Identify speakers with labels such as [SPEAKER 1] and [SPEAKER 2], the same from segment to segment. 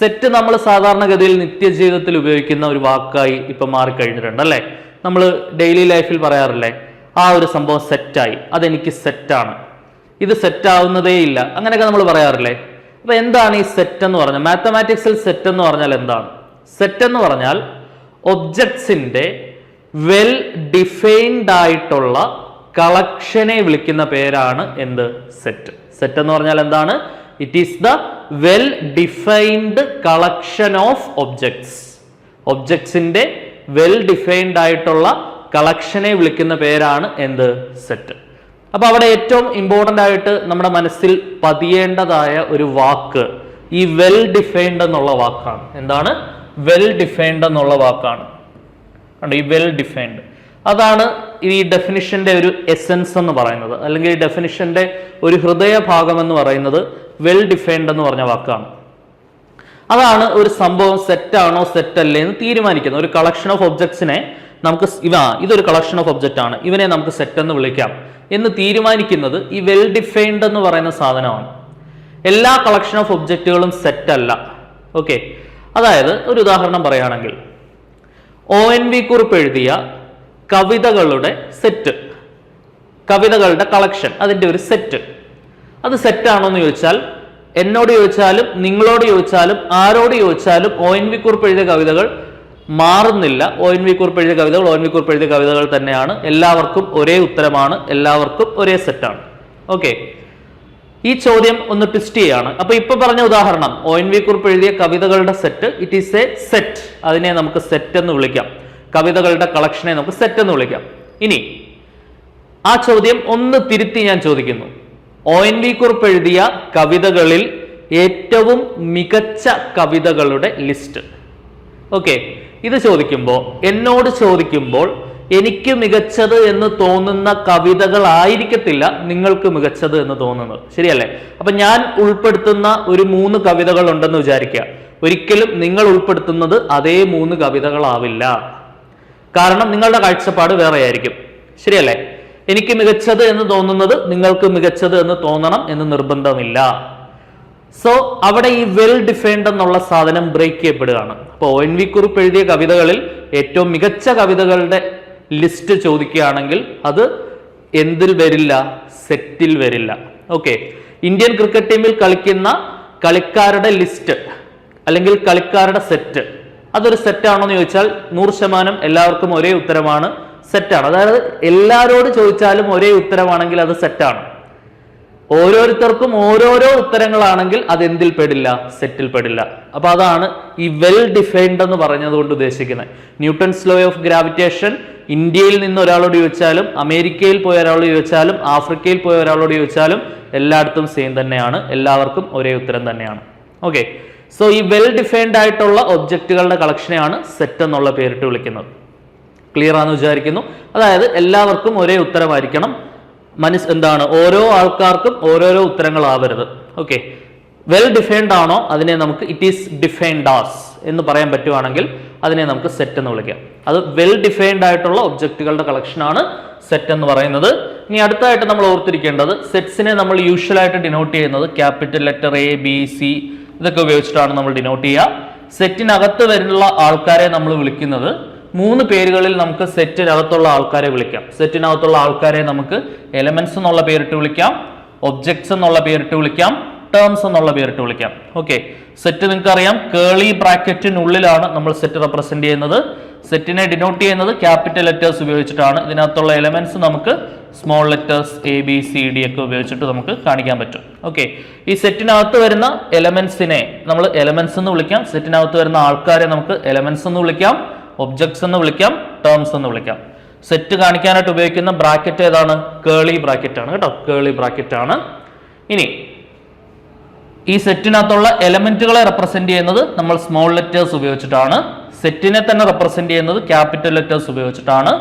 [SPEAKER 1] Set നമ്മൾ സാധാരണഗതിയിൽ നിത്യജീവിതത്തിൽ ഉപയോഗിക്കുന്ന ഒരു വാക്കായി ഇപ്പൊ മാറിക്കഴിഞ്ഞിട്ടുണ്ട് അല്ലേ? നമ്മൾ ഡെയിലി ലൈഫിൽ പറയാറില്ലേ ആ ഒരു സംഭവം സെറ്റായി അതെനിക്ക് സെറ്റാണ് ഇത് സെറ്റാവുന്നതേ ഇല്ല. അങ്ങനെയൊക്കെ നമ്മൾ പറയാറില്ലേ? അപ്പൊ എന്താണ് ഈ സെറ്റ് എന്ന് പറഞ്ഞാൽ? മാത്തമാറ്റിക്സിൽ സെറ്റ് എന്ന് പറഞ്ഞാൽ എന്താണ്? സെറ്റ് എന്ന് പറഞ്ഞാൽ ഒബ്ജക്ട്സിന്റെ വെൽ ഡിഫൈൻഡ് ആയിട്ടുള്ള കളക്ഷനെ വിളിക്കുന്ന പേരാണ് എന്ത്? സെറ്റ് സെറ്റ് എന്ന് പറഞ്ഞാൽ എന്താണ്? It is the well defined collection of objects ഒബ്ജക്ട്സിന്റെ well defined ആയിട്ടുള്ള കളക്ഷനെ വിളിക്കുന്ന പേരാണ് എന്ത്? സെറ്റ് അപ്പൊ അവിടെ ഏറ്റവും ഇമ്പോർട്ടന്റ് ആയിട്ട് നമ്മുടെ മനസ്സിൽ പതിയേണ്ടതായ ഒരു വാക്ക് ഈ വെൽ ഡിഫൈൻഡ് എന്നുള്ള വാക്കാണ്. എന്താണ്? വെൽ ഡിഫൈൻഡ് എന്നുള്ള വാക്കാണ്. കണ്ടോ? ഈ വെൽ ഡിഫൈൻഡ് അതാണ് ഈ ഡെഫിനിഷന്റെ ഒരു എസെൻസ് എന്ന് പറയുന്നത്. അല്ലെങ്കിൽ ഡെഫിനിഷന്റെ ഒരു ഹൃദയഭാഗം എന്ന് പറയുന്നത് വെൽ ഡിഫൈൻഡ് എന്ന് പറഞ്ഞ വാക്കാണ്. അതാണ് ഒരു സംഭവം സെറ്റ് ആണോ സെറ്റ് അല്ലേ എന്ന് തീരുമാനിക്കുന്നത്. ഒരു കളക്ഷൻ ഓഫ് ഒബ്ജക്ട്സിനെ നമുക്ക് ഇവ ഇതൊരു കളക്ഷൻ ഓഫ് ഒബ്ജക്റ്റ് ആണ്. ഇവനെ നമുക്ക് സെറ്റ് എന്ന് വിളിക്കാം. എന്ന് തീരുമാനിക്കുന്നത് ഈ വെൽ ഡിഫൈൻഡ് എന്ന് പറയുന്ന സാധനമാണ്. എല്ലാ കളക്ഷൻ ഓഫ് ഒബ്ജക്റ്റുകളും സെറ്റ് അല്ല. ഓക്കെ അതായത് ഒരു ഉദാഹരണം പറയുകയാണെങ്കിൽ ഒ എൻ വി കുറിപ്പ് എഴുതിയ കവിതകളുടെ സെറ്റ് കവിതകളുടെ കളക്ഷൻ അതിന്റെ ഒരു സെറ്റ് അത് സെറ്റാണോ എന്ന് ചോദിച്ചാൽ എന്നോട് ചോദിച്ചാലും നിങ്ങളോട് ചോദിച്ചാലും ആരോട് ചോദിച്ചാലും ഒ എൻ വി കുറിപ്പ് എഴുതിയ കവിതകൾ മാറുന്നില്ല. ഒ എൻ വി കുറിപ്പ് എഴുതിയ കവിതകൾ ഒ എൻ വി കുറിപ്പ് എഴുതിയ കവിതകൾ തന്നെയാണ്. എല്ലാവർക്കും ഒരേ ഉത്തരമാണ്. എല്ലാവർക്കും ഒരേ സെറ്റാണ്. ഓക്കെ. ഈ ചോദ്യം ഒന്ന് ട്വിസ്റ്റ് ചെയ്യാണ്. അപ്പൊ ഇപ്പൊ പറഞ്ഞ ഉദാഹരണം. ഒ എൻ വി കുറിപ്പ് എഴുതിയ കവിതകളുടെ set it is a set അതിനെ നമുക്ക് സെറ്റ് എന്ന് വിളിക്കാം. കവിതകളുടെ കളക്ഷനെ നമുക്ക് സെറ്റ് എന്ന് വിളിക്കാം. ഇനി ആ ചോദ്യം ഒന്ന് തിരുത്തി ഞാൻ ചോദിക്കുന്നു. ഒ എൻ വി കുറിപ്പ് എഴുതിയ കവിതകളിൽ ഏറ്റവും മികച്ച കവിതകളുടെ ലിസ്റ്റ്. ഓക്കെ ഇത് ചോദിക്കുമ്പോൾ എന്നോട് ചോദിക്കുമ്പോൾ എനിക്ക് മികച്ചത് എന്ന് തോന്നുന്ന കവിതകളായിരിക്കത്തില്ല നിങ്ങൾക്ക് മികച്ചത് എന്ന് തോന്നുന്നത്. ശരിയല്ലേ? അപ്പൊ ഞാൻ ഉൾപ്പെടുത്തുന്ന ഒരു മൂന്ന് കവിതകൾ ഉണ്ടെന്ന് വിചാരിക്കുക. ഒരിക്കലും നിങ്ങൾ ഉൾപ്പെടുത്തുന്നത് അതേ മൂന്ന് കവിതകളാവില്ല. കാരണം നിങ്ങളുടെ കാഴ്ചപ്പാട് വേറെയായിരിക്കും. ശരിയല്ലേ? എനിക്ക് മികച്ചത് എന്ന് തോന്നുന്നത് നിങ്ങൾക്ക് മികച്ചത് എന്ന് തോന്നണം എന്ന് നിർബന്ധമില്ല. സോ അവിടെ ഈ വെൽ ഡിഫൈൻഡ് എന്നുള്ള സാധനം ബ്രേക്ക് ചെയ്യപ്പെടുകയാണ്. അപ്പോൾ ഒ എൻ വി കുറിപ്പ് എഴുതിയ കവിതകളിൽ ഏറ്റവും മികച്ച കവിതകളുടെ ലിസ്റ്റ് ചോദിക്കുകയാണെങ്കിൽ അത് എന്തിൽ വരില്ല സെറ്റിൽ വരില്ല. ഓക്കെ ഇന്ത്യൻ ക്രിക്കറ്റ് ടീമിൽ കളിക്കുന്ന കളിക്കാരുടെ ലിസ്റ്റ് അല്ലെങ്കിൽ കളിക്കാരുടെ സെറ്റ് അതൊരു സെറ്റാണോ എന്ന് ചോദിച്ചാൽ നൂറ് ശതമാനം എല്ലാവർക്കും ഒരേ ഉത്തരമാണ്. സെറ്റാണ് അതായത് എല്ലാരോട് ചോദിച്ചാലും ഒരേ ഉത്തരമാണെങ്കിൽ അത് സെറ്റാണ് ഓരോരുത്തർക്കും ഓരോരോ ഉത്തരങ്ങളാണെങ്കിൽ അത് എന്തിൽ പെടില്ല? സെറ്റിൽ പെടില്ല. അപ്പൊ അതാണ് ഈ വെൽ ഡിഫൈൻഡ് എന്ന് പറഞ്ഞതുകൊണ്ട് ഉദ്ദേശിക്കുന്നത്. ന്യൂട്ടൺസ് ലോ ഓഫ് ഗ്രാവിറ്റേഷൻ ഇന്ത്യയിൽ നിന്ന് ഒരാളോട് ചോദിച്ചാലും അമേരിക്കയിൽ പോയ ഒരാളോട് ചോദിച്ചാലും ആഫ്രിക്കയിൽ പോയ ഒരാളോട് ചോദിച്ചാലും എല്ലായിടത്തും സെയിം തന്നെയാണ്. എല്ലാവർക്കും ഒരേ ഉത്തരം തന്നെയാണ്. ഓക്കെ സോ ഈ വെൽ ഡിഫൈൻഡ് ആയിട്ടുള്ള ഒബ്ജക്റ്റുകളുടെ കളക്ഷനെയാണ് സെറ്റ് എന്നുള്ള പേരിട്ട് വിളിക്കുന്നത്. ക്ലിയർ ആണെന്ന് വിചാരിക്കുന്നു. അതായത് എല്ലാവർക്കും ഒരേ ഉത്തരമായിരിക്കണം. മനസ് എന്താണ്? ഓരോ ആൾക്കാർക്കും ഓരോരോ ഉത്തരങ്ങളാവരുത്. ഓക്കെ വെൽ ഡിഫൈൻഡ് ആണോ? അതിനെ നമുക്ക് ഇറ്റ് ഈസ് ഡിഫൈൻഡ് ആസ് എന്ന് പറയാൻ പറ്റുവാണെങ്കിൽ അതിനെ നമുക്ക് സെറ്റ് എന്ന് വിളിക്കാം. അത് വെൽ ഡിഫൈൻഡ് ആയിട്ടുള്ള ഒബ്ജക്റ്റുകളുടെ കളക്ഷനാണ് സെറ്റ് എന്ന് പറയുന്നത്. ഇനി അടുത്തായിട്ട് നമ്മൾ ഓർത്തിരിക്കേണ്ടത് സെറ്റ്സിനെ നമ്മൾ യൂഷ്വലായിട്ട് ഡിനോട്ട് ചെയ്യുന്നത് capital letter A B C ഇതൊക്കെ ഉപയോഗിച്ചിട്ടാണ് നമ്മൾ ഡിനോട്ട് ചെയ്യുക. സെറ്റിനകത്ത് വരുന്ന ആൾക്കാരെ നമ്മൾ വിളിക്കുന്നത് മൂന്ന് പേരുകളിൽ നമുക്ക് സെറ്റിനകത്തുള്ള ആൾക്കാരെ വിളിക്കാം. സെറ്റിനകത്തുള്ള ആൾക്കാരെ നമുക്ക് എലമെന്റ്സ് എന്നുള്ള പേരിട്ട് വിളിക്കാം ഒബ്ജക്ട്സ് എന്നുള്ള പേരിട്ട് വിളിക്കാം ടേംസ് എന്നുള്ള പേരിട്ട് വിളിക്കാം. ഓക്കെ സെറ്റ് നിങ്ങൾക്ക് അറിയാം കേളി ബ്രാക്കറ്റിനുള്ളിലാണ് നമ്മൾ സെറ്റ് റെപ്രസെന്റ് ചെയ്യുന്നത്. സെറ്റിനെ ഡിനോട്ട് ചെയ്യുന്നത് ക്യാപിറ്റൽ ലെറ്റേഴ്സ് ഉപയോഗിച്ചിട്ടാണ്. ഇതിനകത്തുള്ള എലമെന്റ്സ് നമുക്ക് small letters A B C D ഒക്കെ ഉപയോഗിച്ചിട്ട് നമുക്ക് കാണിക്കാൻ പറ്റും. ഓക്കെ ഈ സെറ്റിനകത്ത് വരുന്ന എലമെന്റ്സിനെ നമ്മൾ എലമെന്റ്സ് എന്ന് വിളിക്കാം. സെറ്റിനകത്ത് വരുന്ന ആൾക്കാരെ നമുക്ക് എലമെന്റ്സ് എന്ന് വിളിക്കാം. ഒബ്ജക്ട്സ് എന്ന് വിളിക്കാം ടേംസ് എന്ന് വിളിക്കാം. സെറ്റ് കാണിക്കാനായിട്ട് ഉപയോഗിക്കുന്ന ബ്രാക്കറ്റ് ഏതാണ്? കേളി ബ്രാക്കറ്റ് ആണ് കേട്ടോ. കേളി ബ്രാക്കറ്റ് ആണ്. ഇനി ഈ സെറ്റിനകത്തുള്ള എലമെന്റുകളെ റെപ്രസെന്റ് ചെയ്യുന്നത് നമ്മൾ സ്മോൾ ലെറ്റേഴ്സ് ഉപയോഗിച്ചിട്ടാണ്. സെറ്റിനെ തന്നെ റെപ്രസെന്റ് ചെയ്യുന്നത് ക്യാപിറ്റൽ ലെറ്റേഴ്സ് ഉപയോഗിച്ചിട്ടാണ്.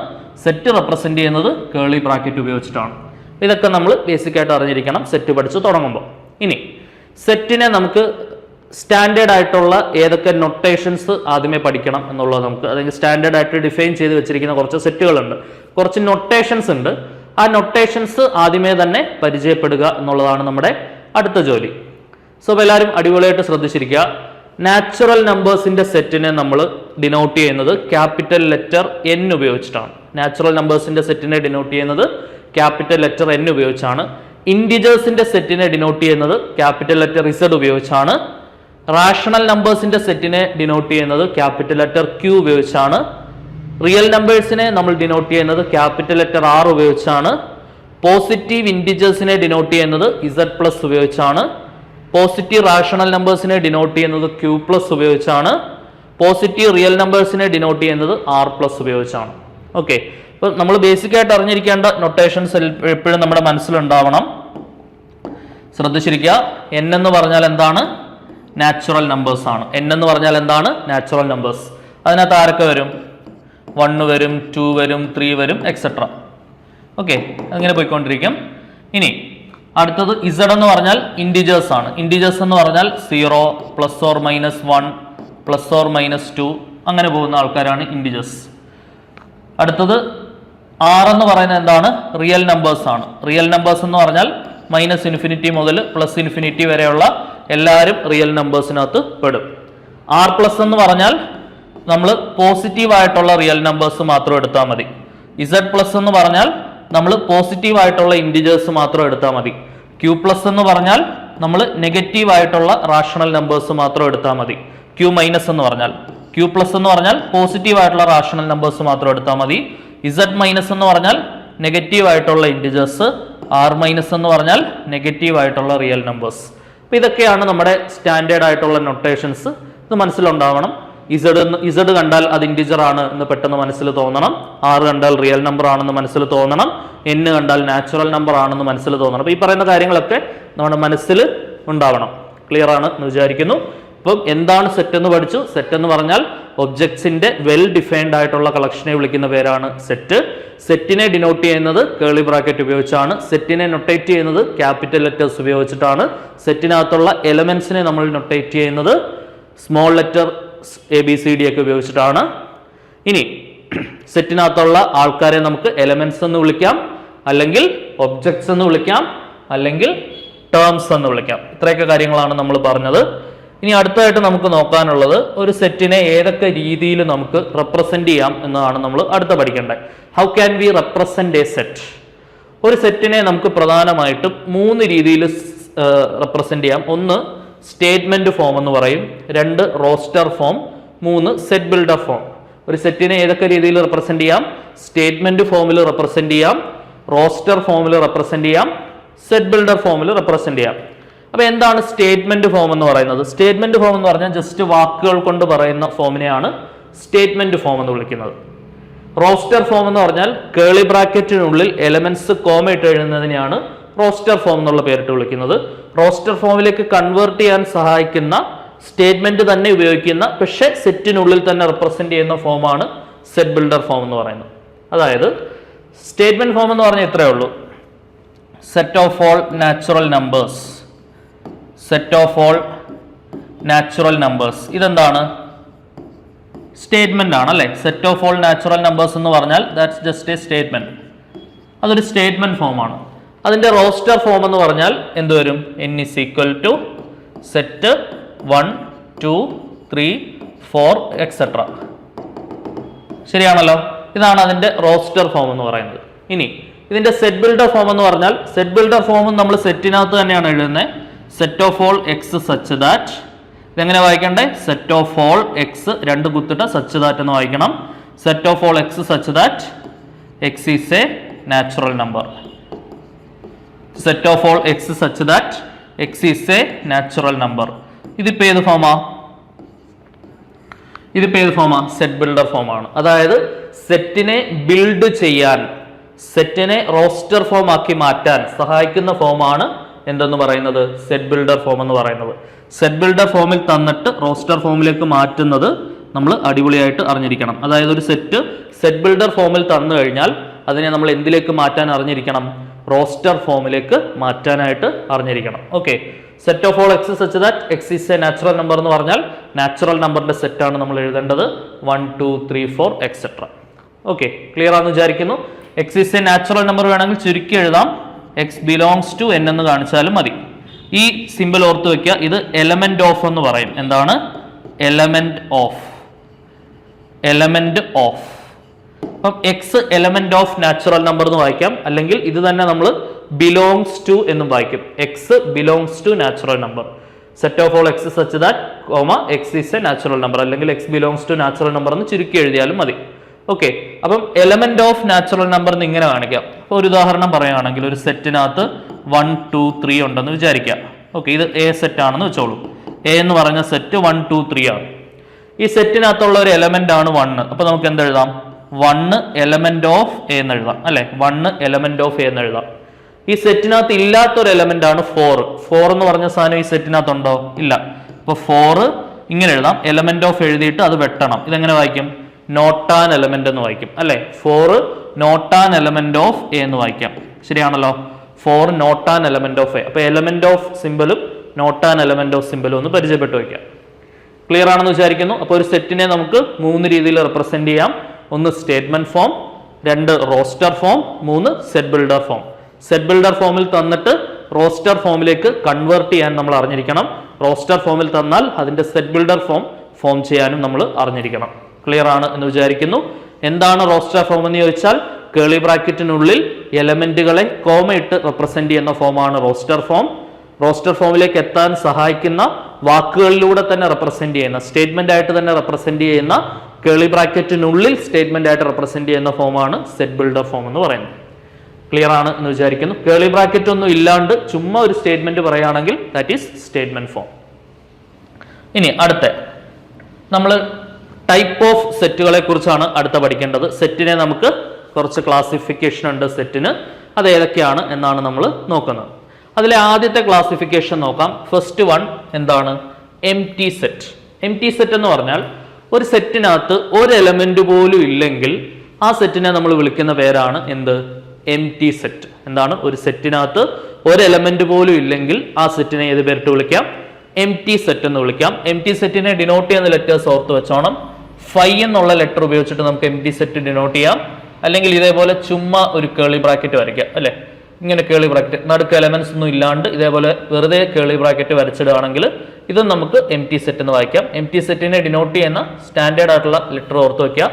[SPEAKER 1] സെറ്റ് റെപ്രസെന്റ് ചെയ്യുന്നത് കേളി ബ്രാക്കറ്റ് ഉപയോഗിച്ചിട്ടാണ്. ഇതൊക്കെ നമ്മൾ ബേസിക് ആയിട്ട് അറിഞ്ഞിരിക്കണം സെറ്റ് പഠിച്ച് തുടങ്ങുമ്പോൾ. ഇനി സെറ്റിനെ നമുക്ക് സ്റ്റാൻഡേർഡ് ആയിട്ടുള്ള ഏതൊക്കെ നൊട്ടേഷൻസ് ആദ്യമേ പഠിക്കണം എന്നുള്ളത് നമുക്ക് അല്ലെങ്കിൽ സ്റ്റാൻഡേർഡ് ആയിട്ട് ഡിഫൈൻ ചെയ്ത് വെച്ചിരിക്കുന്ന കുറച്ച് സെറ്റുകളുണ്ട്. കുറച്ച് നൊട്ടേഷൻസ് ഉണ്ട്. ആ നൊട്ടേഷൻസ് ആദ്യമേ തന്നെ പരിചയപ്പെടുക എന്നുള്ളതാണ് നമ്മുടെ അടുത്ത ജോലി. സോ അപ്പോൾ എല്ലാവരും അടിപൊളിയായിട്ട് ശ്രദ്ധിച്ചിരിക്കുക. നാച്ചുറൽ നമ്പേഴ്സിന്റെ സെറ്റിനെ നമ്മൾ ഡിനോട്ട് ചെയ്യുന്നത് ക്യാപിറ്റൽ ലെറ്റർ എൻ ഉപയോഗിച്ചിട്ടാണ്. നാച്ചുറൽ നമ്പേഴ്സിന്റെ സെറ്റിനെ ഡിനോട്ട് ചെയ്യുന്നത് ക്യാപിറ്റൽ ലെറ്റർ എൻ ഉപയോഗിച്ചാണ്. ഇൻഡിജേഴ്സിന്റെ സെറ്റിനെ ഡിനോട്ട് ചെയ്യുന്നത് ക്യാപിറ്റൽ ലെറ്റർ ഇസഡ് ഉപയോഗിച്ചാണ്. റാഷണൽ നമ്പേഴ്സിന്റെ സെറ്റിനെ ഡിനോട്ട് ചെയ്യുന്നത് ക്യാപിറ്റൽ ലെറ്റർ ക്യൂ ഉപയോഗിച്ചാണ്. റിയൽ നമ്പേഴ്സിനെ നമ്മൾ ഡിനോട്ട് ചെയ്യുന്നത് ക്യാപിറ്റൽ ലെറ്റർ ആർ ഉപയോഗിച്ചാണ്. പോസിറ്റീവ് ഇൻഡിജേഴ്സിനെ ഡിനോട്ട് ചെയ്യുന്നത് ഇസഡ് പ്ലസ് ഉപയോഗിച്ചാണ്. പോസിറ്റീവ് റാഷണൽ നമ്പേഴ്സിനെ ഡിനോട്ട് ചെയ്യുന്നത് ക്യൂ പ്ലസ് ഉപയോഗിച്ചാണ്. പോസിറ്റീവ് റിയൽ നമ്പേഴ്സിനെ ഡിനോട്ട് ചെയ്യുന്നത് ആർ പ്ലസ് ഉപയോഗിച്ചാണ്. ഓക്കെ അപ്പോൾ നമ്മൾ ബേസിക് ആയിട്ട് അറിഞ്ഞിരിക്കേണ്ട നൊട്ടേഷൻസ് എപ്പോഴും നമ്മുടെ മനസ്സിലുണ്ടാവണം. ശ്രദ്ധിച്ചിരിക്കുക. എൻ എന്ന് പറഞ്ഞാൽ എന്താണ്? നാച്ചുറൽ നമ്പേഴ്സ് ആണ്. എൻ എന്ന് പറഞ്ഞാൽ എന്താണ്? നാച്ചുറൽ നമ്പേഴ്സ് അതിനകത്ത് ആരൊക്കെ വരും? വണ്ണ് വരും ടു വരും ത്രീ വരും എക്സെട്ര ഓക്കെ അങ്ങനെ പോയിക്കൊണ്ടിരിക്കും. ഇനി അടുത്തത് ഇസഡ് എന്ന് പറഞ്ഞാൽ ഇൻഡിജേഴ്സ് ആണ്. ഇൻഡിജേഴ്സ് എന്ന് പറഞ്ഞാൽ zero plus or minus one plus or minus two അങ്ങനെ പോകുന്ന ആൾക്കാരാണ് ഇൻഡിജേഴ്സ് അടുത്തത് ആർ എന്ന് പറയുന്നത് എന്താണ്? റിയൽ നമ്പേഴ്സ് ആണ്. റിയൽ നമ്പേഴ്സ് എന്ന് പറഞ്ഞാൽ മൈനസ് ഇൻഫിനിറ്റി മുതൽ പ്ലസ് ഇൻഫിനിറ്റി വരെയുള്ള എല്ലാവരും റിയൽ നമ്പേഴ്സിനകത്ത് പെടും. ആർ പ്ലസ് എന്ന് പറഞ്ഞാൽ നമ്മൾ പോസിറ്റീവ് ആയിട്ടുള്ള റിയൽ നമ്പേഴ്സ് മാത്രം എടുത്താൽ മതി. ഇസഡ് പ്ലസ് എന്ന് പറഞ്ഞാൽ നമ്മൾ പോസിറ്റീവ് ആയിട്ടുള്ള ഇൻഡിജേഴ്സ് മാത്രം എടുത്താൽ മതി. ക്യൂ പ്ലസ് എന്ന് പറഞ്ഞാൽ നമ്മൾ നെഗറ്റീവ് ആയിട്ടുള്ള റാഷണൽ നമ്പേഴ്സ് മാത്രം എടുത്താൽ മതി. ക്യൂ മൈനസ് എന്ന് പറഞ്ഞാൽ. ക്യൂ പ്ലസ് എന്ന് പറഞ്ഞാൽ പോസിറ്റീവ് ആയിട്ടുള്ള റാഷണൽ നമ്പേഴ്സ് മാത്രം എടുത്താൽ മതി. ഇസഡ് മൈനസ് എന്ന് പറഞ്ഞാൽ നെഗറ്റീവ് ആയിട്ടുള്ള ഇൻഡിജേഴ്സ് ആർ മൈനസ് എന്ന് പറഞ്ഞാൽ നെഗറ്റീവ് ആയിട്ടുള്ള റിയൽ നമ്പേഴ്സ് അപ്പൊ ഇതൊക്കെയാണ് നമ്മുടെ സ്റ്റാൻഡേർഡ് ആയിട്ടുള്ള നൊട്ടേഷൻസ് ഇത് മനസ്സിലുണ്ടാവണം. ഇസഡ് എന്ന് ഇസഡ് കണ്ടാൽ അത് ഇൻഡിജർ ആണ് എന്ന് പെട്ടെന്ന് മനസ്സിൽ തോന്നണം. ആറ് കണ്ടാൽ റിയൽ നമ്പർ ആണെന്ന് മനസ്സിൽ തോന്നണം. എൻ കണ്ടാൽ നാച്ചുറൽ നമ്പർ ആണെന്ന് മനസ്സിൽ തോന്നണം. അപ്പൊ ഈ പറയുന്ന കാര്യങ്ങളൊക്കെ നമ്മുടെ മനസ്സിൽ ഉണ്ടാവണം. ക്ലിയർ ആണ് എന്ന് വിചാരിക്കുന്നു. ഇപ്പം എന്താണ് സെറ്റ് എന്ന് പഠിച്ചു? സെറ്റ് എന്ന് പറഞ്ഞാൽ ഒബ്ജക്ട്സിന്റെ വെൽ ഡിഫൈൻഡ് ആയിട്ടുള്ള കളക്ഷനെ വിളിക്കുന്ന പേരാണ് സെറ്റ് സെറ്റിനെ ഡിനോട്ട് ചെയ്യുന്നത് കേളി ബ്രാക്കറ്റ് ഉപയോഗിച്ചാണ്. സെറ്റിനെ നൊട്ടേറ്റ് ചെയ്യുന്നത് ക്യാപിറ്റൽ ലെറ്റേഴ്സ് ഉപയോഗിച്ചിട്ടാണ്. സെറ്റിനകത്തുള്ള എലമെന്റ്സിനെ നമ്മൾ നൊട്ടേറ്റ് ചെയ്യുന്നത് small letter A B C D ഒക്കെ ഉപയോഗിച്ചിട്ടാണ്. ഇനി സെറ്റിനകത്തുള്ള ആൾക്കാരെ നമുക്ക് എലമെന്റ്സ് എന്ന് വിളിക്കാം. അല്ലെങ്കിൽ ഒബ്ജക്ട്സ് എന്ന് വിളിക്കാം. അല്ലെങ്കിൽ ടേംസ് എന്ന് വിളിക്കാം. ഇത്രയൊക്കെ കാര്യങ്ങളാണ് നമ്മൾ പറഞ്ഞത്. ഇനി അടുത്തതായിട്ട് നമുക്ക് നോക്കാനുള്ളത് ഒരു സെറ്റിനെ ഏതൊക്കെ രീതിയിൽ നമുക്ക് റെപ്രസെന്റ് ചെയ്യാം എന്നതാണ് നമ്മൾ അടുത്ത പഠിക്കേണ്ടത്. How can we represent a set ഒരു സെറ്റിനെ നമുക്ക് പ്രധാനമായിട്ടും മൂന്ന് രീതിയിൽ റെപ്രസെന്റ് ചെയ്യാം. ഒന്ന് സ്റ്റേറ്റ്മെന്റ് ഫോം എന്ന് പറയും രണ്ട് റോസ്റ്റർ ഫോം മൂന്ന് സെറ്റ് ബിൽഡർ ഫോം ഒരു സെറ്റിനെ ഏതൊക്കെ രീതിയിൽ റെപ്രസെന്റ് ചെയ്യാം? സ്റ്റേറ്റ്മെന്റ് ഫോമിൽ റെപ്രസെന്റ് ചെയ്യാം റോസ്റ്റർ ഫോമിൽ റെപ്രസെന്റ് ചെയ്യാം സെറ്റ് ബിൽഡർ ഫോമിൽ റെപ്രസെന്റ് ചെയ്യാം. അപ്പൊ എന്താണ് സ്റ്റേറ്റ്മെന്റ് ഫോം എന്ന് പറയുന്നത്? സ്റ്റേറ്റ്മെന്റ് ഫോം എന്ന് പറഞ്ഞാൽ ജസ്റ്റ് വാക്കുകൾ കൊണ്ട് പറയുന്ന ഫോമിനെയാണ് സ്റ്റേറ്റ്മെന്റ് ഫോം എന്ന് വിളിക്കുന്നത്. റോസ്റ്റർ ഫോം എന്ന് പറഞ്ഞാൽ കേളി ബ്രാക്കറ്റിനുള്ളിൽ എലമെന്റ്സ് കോമ ഇട്ട് എഴുതുന്നതിനെയാണ് റോസ്റ്റർ ഫോം എന്നുള്ള പേരിട്ട് വിളിക്കുന്നത്. റോസ്റ്റർ ഫോമിലേക്ക് കൺവേർട്ട് ചെയ്യാൻ സഹായിക്കുന്ന സ്റ്റേറ്റ്മെന്റ് തന്നെ ഉപയോഗിക്കുന്ന പക്ഷെ സെറ്റിനുള്ളിൽ തന്നെ റെപ്രസെന്റ് ചെയ്യുന്ന ഫോമാണ് സെറ്റ് ബിൽഡർ ഫോം എന്ന് പറയുന്നത്. അതായത് സ്റ്റേറ്റ്മെന്റ് ഫോം എന്ന് പറഞ്ഞാൽ ഇത്രയേ ഉള്ളൂ. Set of all natural numbers set of all natural numbers ഇതെന്താണ്? സ്റ്റേറ്റ്മെന്റ് ആണ് അല്ലേ? Set of all natural numbers എന്ന് പറഞ്ഞാൽ ദാറ്റ്സ് ജസ്റ്റ് എ സ്റ്റേറ്റ്മെന്റ് അതൊരു സ്റ്റേറ്റ്മെന്റ് ഫോമാണ് അതിന്റെ റോസ്റ്റർ ഫോം എന്ന് പറഞ്ഞാൽ എന്ത് വരും? N is equal to set one two three four etcetera ശരിയാണല്ലോ? ഇതാണ് അതിന്റെ റോസ്റ്റർ ഫോം എന്ന് പറയുന്നത്. ഇനി ഇതിന്റെ സെറ്റ് ബിൽഡർ ഫോം എന്ന് പറഞ്ഞാൽ സെറ്റ് ബിൽഡർ ഫോമും നമ്മൾ സെറ്റിനകത്ത് തന്നെയാണ് എഴുതുന്നത്. Set of all X such that ഇതെങ്ങനെ വായിക്കണ്ടേ? സെറ്റ് ഓഫ് ഓൾ എക്സ് രണ്ട് കുത്തിട്ട് സച്ച് ദാറ്റ് എന്ന് വായിക്കണം. Set of all X such that X is a natural number set of all X such that X is a natural number ഇതിപ്പോ ഏത് ഫോമാ ഇതിപ്പോ ഏത് ഫോമാ സെറ്റ് ബിൽഡർ ഫോമാണ് അതായത് സെറ്റിനെ ബിൽഡ് ചെയ്യാൻ സെറ്റിനെ റോസ്റ്റർ ഫോം ആക്കി മാറ്റാൻ സഹായിക്കുന്ന ഫോമാണ് എന്തെന്ന് പറയുന്നത്? സെറ്റ് ബിൽഡർ ഫോം എന്ന് പറയുന്നത്. സെറ്റ് ബിൽഡർ ഫോമിൽ തന്നിട്ട് റോസ്റ്റർ ഫോമിലേക്ക് മാറ്റുന്നത് നമ്മൾ അടിപൊളിയായിട്ട് അറിഞ്ഞിരിക്കണം. അതായത് ഒരു സെറ്റ് സെറ്റ് ബിൽഡർ ഫോമിൽ തന്നു കഴിഞ്ഞാൽ അതിനെ നമ്മൾ എന്തിലേക്ക് മാറ്റാൻ അറിഞ്ഞിരിക്കണം? റോസ്റ്റർ ഫോമിലേക്ക് മാറ്റാനായിട്ട് അറിഞ്ഞിരിക്കണം. Okay set of all X such that X is a natural number എന്ന് പറഞ്ഞാൽ നാച്ചുറൽ നമ്പറിന്റെ സെറ്റ് ആണ് നമ്മൾ എഴുതേണ്ടത്. One two three four etcetera okay clear ആണെന്ന് വിചാരിക്കുന്നു. X is a natural number വേണമെങ്കിൽ ചുരുക്കി എഴുതാം. എക്സ് ബിലോങ്സ് ടു എൻ എന്ന് കാണിച്ചാലും മതി. ഈ സിമ്പിൾ ഓർത്ത് വെക്കുക ഇത് എലമെന്റ് ഓഫ് എന്ന് പറയും. എന്താണ്? എലമെന്റ് ഓഫ് എലമെന്റ് ഓഫ് അപ്പം X element of natural number എന്ന് വായിക്കാം. അല്ലെങ്കിൽ ഇത് തന്നെ നമ്മൾ ബിലോങ്സ് ടു എന്നും വായിക്കും. X belongs to natural number set of all X such that comma X is a natural number അല്ലെങ്കിൽ X belongs to natural number എന്ന് ചുരുക്കി എഴുതിയാലും മതി. ഓക്കെ അപ്പം എലമെന്റ് ഓഫ് നാച്ചുറൽ നമ്പർ എന്ന് ഇങ്ങനെ കാണിക്കാം. അപ്പോൾ ഒരു ഉദാഹരണം പറയുകയാണെങ്കിൽ ഒരു സെറ്റിനകത്ത് വൺ ടു ത്രീ ഉണ്ടെന്ന് വിചാരിക്കാം ഓക്കെ ഇത് എ സെറ്റ് ആണെന്ന് വെച്ചോളൂ. എ എന്ന് പറഞ്ഞ സെറ്റ് വൺ ടു ത്രീ ആണ്. ഈ സെറ്റിനകത്തുള്ള ഒരു എലമെന്റ് ആണ് വണ്ണ് അപ്പൊ നമുക്ക് എന്ത് എഴുതാം വണ്ണ് എലമെന്റ് ഓഫ് എ എന്ന് എഴുതാം അല്ലെ? വണ്ണ് എലമെന്റ് ഓഫ് എ എന്ന് എഴുതാം. ഈ സെറ്റിനകത്ത് ഇല്ലാത്ത ഒരു എലമെന്റ് ആണ് ഫോർ ഫോർ എന്ന് പറഞ്ഞ സാധനം ഈ സെറ്റിനകത്ത് ഉണ്ടോ ഇല്ല. അപ്പൊ ഫോർ ഇങ്ങനെ എഴുതാം. എലമെന്റ് ഓഫ് എഴുതിയിട്ട് അത് വെട്ടണം. ഇതെങ്ങനെ വായിക്കും? നോട്ട് ആൻ എലമെന്റ് എന്ന് വായിക്കും. അല്ലെ? For not an element of A എന്ന് വായിക്കാം. ശരിയാണല്ലോ? For not an element of A അപ്പൊ എലമെന്റ് ഓഫ് സിമ്പിളും നോട്ട് ആൻ എലമെന്റ് ഓഫ് സിമ്പിളും ഒന്ന് പരിചയപ്പെട്ടു വയ്ക്കാം. ക്ലിയർ ആണെന്ന് വിചാരിക്കുന്നു? അപ്പോൾ ഒരു സെറ്റിനെ നമുക്ക് മൂന്ന് രീതിയിൽ റെപ്രസെന്റ് ചെയ്യാം. ഒന്ന് സ്റ്റേറ്റ്മെന്റ് ഫോം രണ്ട് റോസ്റ്റർ ഫോം മൂന്ന് set builder form set builder ഫോമിൽ തന്നിട്ട് റോസ്റ്റർ ഫോമിലേക്ക് കൺവേർട്ട് ചെയ്യാൻ നമ്മൾ അറിഞ്ഞിരിക്കണം. റോസ്റ്റർ ഫോമിൽ തന്നാൽ അതിന്റെ സെറ്റ് ബിൽഡർ ഫോം ഫോം ചെയ്യാനും നമ്മൾ അറിഞ്ഞിരിക്കണം. ക്ലിയർ ആണ് എന്ന് വിചാരിക്കുന്നു. എന്താണ് റോസ്റ്റർ ഫോം എന്ന് ചോദിച്ചാൽ കേളി ബ്രാക്കറ്റിനുള്ളിൽ എലമെന്റുകളെ കോമയിട്ട് റെപ്രസെന്റ് ചെയ്യുന്ന ഫോമാണ് റോസ്റ്റർ ഫോം റോസ്റ്റർ ഫോമിലേക്ക് എത്താൻ സഹായിക്കുന്ന വാക്കുകളിലൂടെ തന്നെ റെപ്രസെന്റ് ചെയ്യുന്ന സ്റ്റേറ്റ്മെന്റ് ആയിട്ട് തന്നെ റെപ്രസെന്റ് ചെയ്യുന്ന കേളി ബ്രാക്കറ്റിനുള്ളിൽ സ്റ്റേറ്റ്മെന്റ് ആയിട്ട് റെപ്രസെന്റ് ചെയ്യുന്ന ഫോമാണ് സെറ്റ് ബിൽഡർ ഫോം എന്ന് പറയുന്നത്. ക്ലിയർ ആണ് എന്ന് വിചാരിക്കുന്നു. കേളി ബ്രാക്കറ്റ് ഒന്നും ഇല്ലാണ്ട് ചുമ്മാ ഒരു സ്റ്റേറ്റ്മെന്റ് പറയുകയാണെങ്കിൽ ദാറ്റ് ഈസ് സ്റ്റേറ്റ്മെന്റ് ഫോം ഇനി അടുത്ത നമ്മൾ ടൈപ്പ് ഓഫ് സെറ്റുകളെ കുറിച്ചാണ് അടുത്ത പഠിക്കേണ്ടത്. സെറ്റിനെ നമുക്ക് കുറച്ച് ക്ലാസിഫിക്കേഷൻ ഉണ്ട് സെറ്റിന് അത് ഏതൊക്കെയാണ് എന്നാണ് നമ്മൾ നോക്കുന്നത്. അതിലെ ആദ്യത്തെ ക്ലാസിഫിക്കേഷൻ നോക്കാം. ഫസ്റ്റ് വൺ എന്താണ്? Empty set empty set എന്ന് പറഞ്ഞാൽ ഒരു സെറ്റിനകത്ത് ഒരു എലമെന്റ് പോലും ഇല്ലെങ്കിൽ ആ സെറ്റിനെ നമ്മൾ വിളിക്കുന്ന പേരാണ് എന്ത്? എം ടി സെറ്റ് എന്താണ്? ഒരു സെറ്റിനകത്ത് ഒരു എലമെന്റ് പോലും ഇല്ലെങ്കിൽ ആ സെറ്റിനെ ഏത് പേരിട്ട് വിളിക്കാം? എം ടി സെറ്റ് എന്ന് വിളിക്കാം. എം ടി സെറ്റിനെ ഡിനോട്ട് ചെയ്യുന്ന ലെറ്റേഴ്സ് ഓർത്ത് വെച്ചോണം. ഫൈ എന്നുള്ള ലെറ്റർ ഉപയോഗിച്ചിട്ട് നമുക്ക് എം ടി സെറ്റ് ഡിനോട്ട് ചെയ്യാം. അല്ലെങ്കിൽ ഇതേപോലെ ചുമ്മാ ഒരു കേളി ബ്രാക്കറ്റ് വരയ്ക്കാം അല്ലെ? ഇങ്ങനെ കേളി ബ്രാക്കറ്റ് നടുക്ക് എലമെന്റ്സ് ഒന്നും ഇല്ലാണ്ട് ഇതേപോലെ വെറുതെ കേളി ബ്രാക്കറ്റ് വരച്ചിടുകയാണെങ്കിൽ ഇതും നമുക്ക് എം ടി സെറ്റ് എന്ന് വായിക്കാം. എം ടി സെറ്റിനെ ഡിനോട്ട് ചെയ്യുന്ന സ്റ്റാൻഡേർഡ് ആയിട്ടുള്ള ലെറ്റർ ഓർത്ത് വയ്ക്കുക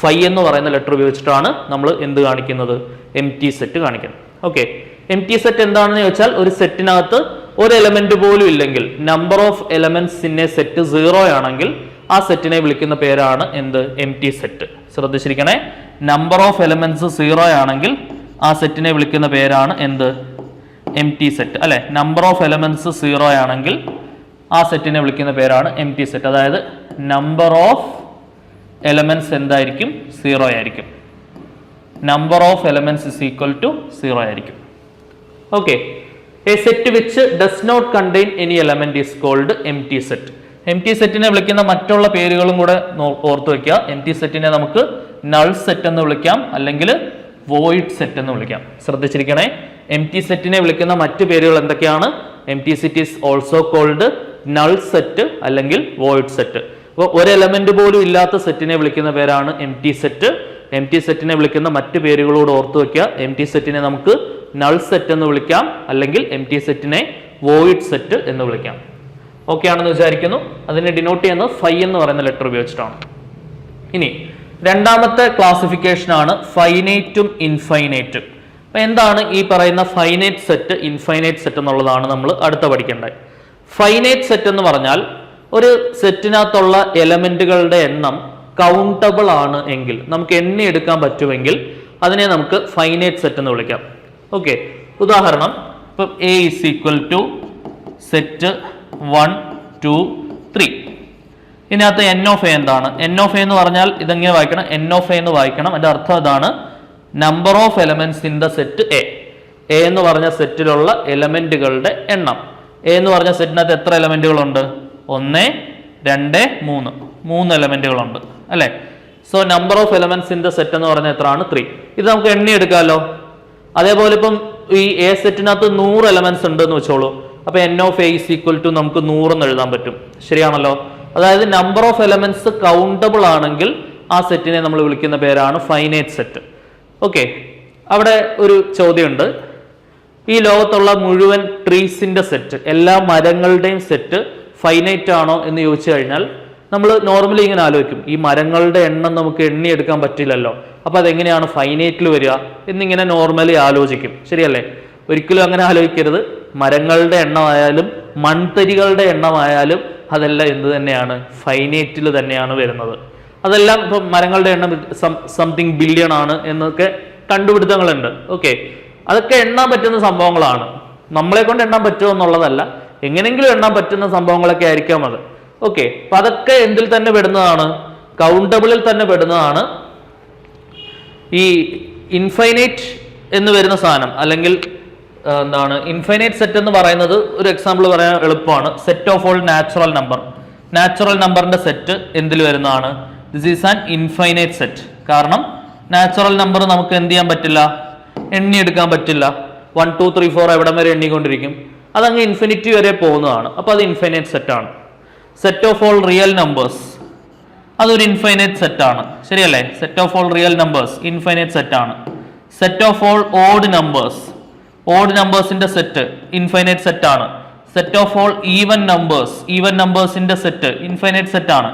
[SPEAKER 1] ഫൈ എന്ന് പറയുന്ന ലെറ്റർ ഉപയോഗിച്ചിട്ടാണ് നമ്മൾ എന്ത് കാണിക്കുന്നത്? എം ടി സെറ്റ് കാണിക്കുന്നത്. ഓക്കെ. എം ടി സെറ്റ് എന്താണെന്ന് ചോദിച്ചാൽ ഒരു സെറ്റിനകത്ത് ഒരു എലമെന്റ് പോലും ഇല്ലെങ്കിൽ number of elements in a set zero ആണെങ്കിൽ ആ സെറ്റിനെ വിളിക്കുന്ന പേരാണ് എന്ത്? എം ടി സെറ്റ് ശ്രദ്ധിച്ചിരിക്കണേ നമ്പർ ഓഫ് എലമെന്റ്സ് സീറോ ആണെങ്കിൽ ആ സെറ്റിനെ വിളിക്കുന്ന പേരാണ് എന്ത്? എം ടി സെറ്റ് അല്ലെ? നമ്പർ ഓഫ് എലമെന്റ്സ് സീറോ ആണെങ്കിൽ ആ സെറ്റിനെ വിളിക്കുന്ന പേരാണ് എം ടി സെറ്റ് അതായത് നമ്പർ ഓഫ് എലമെന്റ്സ് എന്തായിരിക്കും? സീറോ ആയിരിക്കും. Number of elements is equal to zero ആയിരിക്കും. Okay a set which does not contain any element is called empty set empty സെറ്റിനെ വിളിക്കുന്ന മറ്റുള്ള പേരുകളും കൂടെ ഓർത്ത് വെക്കുക. എം ടി സെറ്റിനെ നമുക്ക് നൾ സെറ്റ് എന്ന് വിളിക്കാം. അല്ലെങ്കിൽ വോയിഡ് സെറ്റ് എന്ന് വിളിക്കാം. ശ്രദ്ധിച്ചിരിക്കണേ. എം ടി സെറ്റിനെ വിളിക്കുന്ന മറ്റു പേരുകൾ എന്തൊക്കെയാണ്? Empty set is also called null set അല്ലെങ്കിൽ വോയിഡ് സെറ്റ് അപ്പോൾ ഒരു എലമെന്റ് പോലും ഇല്ലാത്ത സെറ്റിനെ വിളിക്കുന്ന പേരാണ് empty set empty സെറ്റിനെ വിളിക്കുന്ന മറ്റു പേരുകളോട് ഓർത്ത് വെക്കുക. എം ടി സെറ്റിനെ നമുക്ക് നൾ സെറ്റ് എന്ന് വിളിക്കാം. അല്ലെങ്കിൽ എം ടി സെറ്റിനെ വോയിഡ് സെറ്റ് എന്ന് വിളിക്കാം. ഓക്കെ ആണെന്ന് വിചാരിക്കുന്നു. അതിനെ ഡിനോട്ട് ചെയ്യുന്നത് ഫൈ എന്ന് പറയുന്ന ലെറ്റർ ഉപയോഗിച്ചിട്ടാണ്. ഇനി രണ്ടാമത്തെ ക്ലാസിഫിക്കേഷൻ ആണ് ഫൈനൈറ്റും ഇൻഫൈനൈറ്റും അപ്പൊ എന്താണ് ഈ പറയുന്ന ഫൈനൈറ്റ് സെറ്റ് ഇൻഫൈനൈറ്റ് സെറ്റ് എന്നുള്ളതാണ് നമ്മൾ അടുത്ത പഠിക്കേണ്ടത്. ഫൈനൈറ്റ് സെറ്റ് എന്ന് പറഞ്ഞാൽ ഒരു സെറ്റിനകത്തുള്ള എലമെന്റുകളുടെ എണ്ണം കൗണ്ടബിൾ ആണ് എങ്കിൽ നമുക്ക് എണ്ണി എടുക്കാൻ പറ്റുമെങ്കിൽ അതിനെ നമുക്ക് ഫൈനൈറ്റ് സെറ്റ് എന്ന് വിളിക്കാം. ഓക്കെ ഉദാഹരണം ഇപ്പം A is equal to set one two three. ഇതിനകത്ത് എൻ ഓഫ് എ എന്താണ്? എൻ ഓഫ് എ എന്ന് പറഞ്ഞാൽ ഇതെങ്ങനെ വായിക്കണം? എൻ ഓഫ് എ എന്ന് വായിക്കണം. അതിന്റെ അർത്ഥം അതാണ് number of elements in the set A A എന്ന് പറഞ്ഞ സെറ്റിലുള്ള എലമെന്റുകളുടെ എണ്ണം. എ എന്ന് പറഞ്ഞ സെറ്റിനകത്ത് എത്ര എലമെന്റുകളുണ്ട് ഒന്ന് രണ്ട് മൂന്ന്. മൂന്ന് എലമെന്റുകളുണ്ട് അല്ലെ? So number of elements in the set എന്ന് പറഞ്ഞാൽ എത്രയാണ്? ത്രീ ഇത് നമുക്ക് എണ്ണി എടുക്കാമല്ലോ അതേപോലെ ഇപ്പം ഈ എ സെറ്റിനകത്ത് നൂറ് എലമെന്റ്സ് ഉണ്ട് എന്ന് വെച്ചോളൂ. അപ്പൊ n of A is equal to നമുക്ക് നൂറെന്ന് എഴുതാൻ പറ്റും. ശരിയാണല്ലോ? അതായത് നമ്പർ ഓഫ് എലമെന്റ്സ് കൗണ്ടബിൾ ആണെങ്കിൽ ആ സെറ്റിനെ നമ്മൾ വിളിക്കുന്ന പേരാണ് ഫൈനൈറ്റ് സെറ്റ് ഓക്കെ അവിടെ ഒരു ചോദ്യമുണ്ട്. ഈ ലോകത്തുള്ള മുഴുവൻ ട്രീസിന്റെ സെറ്റ് എല്ലാ മരങ്ങളുടെയും സെറ്റ് ഫൈനൈറ്റ് ആണോ എന്ന് ചോദിച്ചു കഴിഞ്ഞാൽ നമ്മൾ നോർമലി ഇങ്ങനെ ആലോചിക്കും. ഈ മരങ്ങളുടെ എണ്ണം നമുക്ക് എണ്ണിയെടുക്കാൻ പറ്റില്ലല്ലോ. അപ്പൊ അതെങ്ങനെയാണ് ഫൈനൈറ്റിൽ വരിക എന്നിങ്ങനെ നോർമലി ആലോചിക്കും. ശരിയല്ലേ? ഒരിക്കലും അങ്ങനെ ആലോചിക്കരുത്. മരങ്ങളുടെ എണ്ണമായാലും മൺതരികളുടെ എണ്ണമായാലും അതെല്ലാം എന്ത് തന്നെയാണ്? ഫൈനൈറ്റിൽ തന്നെയാണ് വരുന്നത്. അതെല്ലാം ഇപ്പം മരങ്ങളുടെ എണ്ണം സംതിങ് ബില്യൺ ആണ് എന്നൊക്കെ കണ്ടുപിടുത്തങ്ങളുണ്ട്. ഓക്കെ അതൊക്കെ എണ്ണാൻ പറ്റുന്ന സംഭവങ്ങളാണ്. നമ്മളെ കൊണ്ട് എണ്ണാൻ പറ്റുമോ എന്നുള്ളതല്ല. എങ്ങനെങ്കിലും എണ്ണാൻ പറ്റുന്ന സംഭവങ്ങളൊക്കെ ആയിരിക്കാം അത്. ഓക്കെ അപ്പൊ അതൊക്കെ എന്തിൽ തന്നെ പെടുന്നതാണ്? കൗണ്ടബിളിൽ തന്നെ പെടുന്നതാണ് ഈ ഇൻഫൈനൈറ്റ് എന്ന് വരുന്ന സാധനം. അല്ലെങ്കിൽ എന്താണ് ഇൻഫൈനൈറ്റ് സെറ്റ് എന്ന് പറയുന്നത് ഒരു എക്സാമ്പിൾ പറയാൻ എളുപ്പമാണ്. Set of all natural number natural നമ്പറിന്റെ സെറ്റ് എന്തിൽ വരുന്നതാണ്? This is an infinite set കാരണം നാച്ചുറൽ നമ്പർ നമുക്ക് എന്ത് ചെയ്യാൻ പറ്റില്ല? എണ്ണി എടുക്കാൻ പറ്റില്ല. വൺ ടു ത്രീ ഫോർ എവിടം വരെ എണ്ണിക്കൊണ്ടിരിക്കും. അതങ്ങ് ഇൻഫിനിറ്റി വരെ പോകുന്നതാണ്. അപ്പോൾ അത് ഇൻഫൈനൈറ്റ് സെറ്റ് ആണ്. Set of all real numbers അതൊരു ഇൻഫൈനൈറ്റ് സെറ്റ് ആണ്. ശരിയല്ലേ? Set of all real numbers infinite set ആണ്. Set of all odd numbers odd നമ്പേഴ്സിന്റെ set infinite set ആണ് set of all even numbers even നമ്പേഴ്സിന്റെ set infinite set ആണ്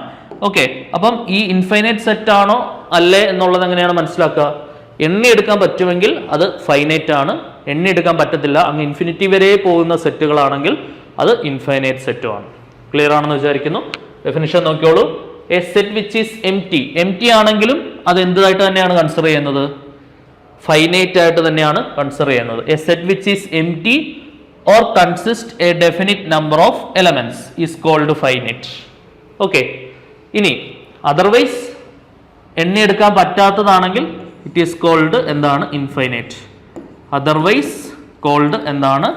[SPEAKER 1] okay അപ്പം ഈ infinite set ആണോ അല്ലേ എന്നുള്ളത് എങ്ങനെയാണ് മനസ്സിലാക്കുക? എണ്ണി എടുക്കാൻ പറ്റുമെങ്കിൽ അത് ഫൈനൈറ്റ് ആണ്. എണ്ണി എടുക്കാൻ പറ്റത്തില്ല. അങ്ങ് ഇൻഫിനിറ്റി വരെ പോകുന്ന സെറ്റുകളാണെങ്കിൽ അത് ഇൻഫൈനൈറ്റ് സെറ്റും ആണ്. ക്ലിയർ ആണെന്ന് വിചാരിക്കുന്നു? Definition നോക്കിയോളൂ. A set which is empty empty ആണെങ്കിലും അത് എന്തായിട്ട് തന്നെയാണ് കൺസിഡർ ചെയ്യുന്നത്? ഫൈനൈറ്റ് ആയിട്ട് തന്നെയാണ് കൺസിഡർ ചെയ്യുന്നത്. A set which is empty or consist a definite number of elements is called finite okay ഇനി അതർവൈസ് എണ്ണിയെടുക്കാൻ പറ്റാത്തതാണെങ്കിൽ ഇറ്റ് ഈസ് കോൾഡ് എന്താണ്? ഇൻഫൈനൈറ്റ് അതർവൈസ് കോൾഡ് എന്താണ്?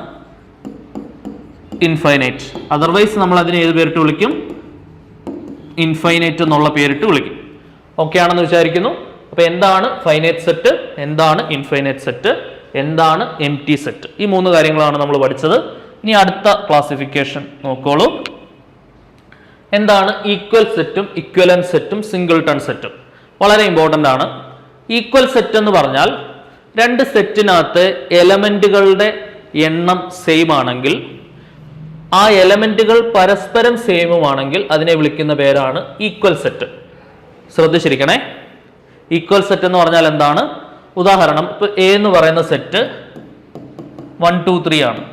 [SPEAKER 1] ഇൻഫൈനൈറ്റ് അതർവൈസ് നമ്മൾ അതിനെ ഏത് പേരിട്ട് വിളിക്കും? ഇൻഫൈനൈറ്റ് എന്നുള്ള പേരിട്ട് വിളിക്കും. ഓക്കെ ആണെന്ന് വിചാരിക്കുന്നു. അപ്പൊ എന്താണ് ഫൈനൈറ്റ് സെറ്റ് എന്താണ് ഇൻഫൈനൈറ്റ് സെറ്റ് എന്താണ് എം ടി സെറ്റ് ഈ മൂന്ന് കാര്യങ്ങളാണ് നമ്മൾ പഠിച്ചത്. ഇനി അടുത്ത ക്ലാസിഫിക്കേഷൻ നോക്കോളൂ. എന്താണ് ഈക്വൽ സെറ്റും ഇക്വലൻ സെറ്റും സിംഗിൾ സിംഗിൾട്ടൺ സെറ്റും വളരെ ഇമ്പോർട്ടന്റ് ആണ്. ഈക്വൽ സെറ്റ് എന്ന് പറഞ്ഞാൽ രണ്ട് സെറ്റിനകത്ത് എലമെന്റുകളുടെ എണ്ണം സെയിം ആണെങ്കിൽ ആ എലമെന്റുകൾ പരസ്പരം സെയിമുമാണെങ്കിൽ അതിനെ വിളിക്കുന്ന പേരാണ് ഈക്വൽ സെറ്റ് ശ്രദ്ധിച്ചിരിക്കണേ? ഈക്വൽ സെറ്റ് എന്ന് പറഞ്ഞാൽ എന്താണ്? ഉദാഹരണം ഇപ്പൊ എ എന്ന് പറയുന്ന സെറ്റ് വൺ ടു ത്രീ ആണ്.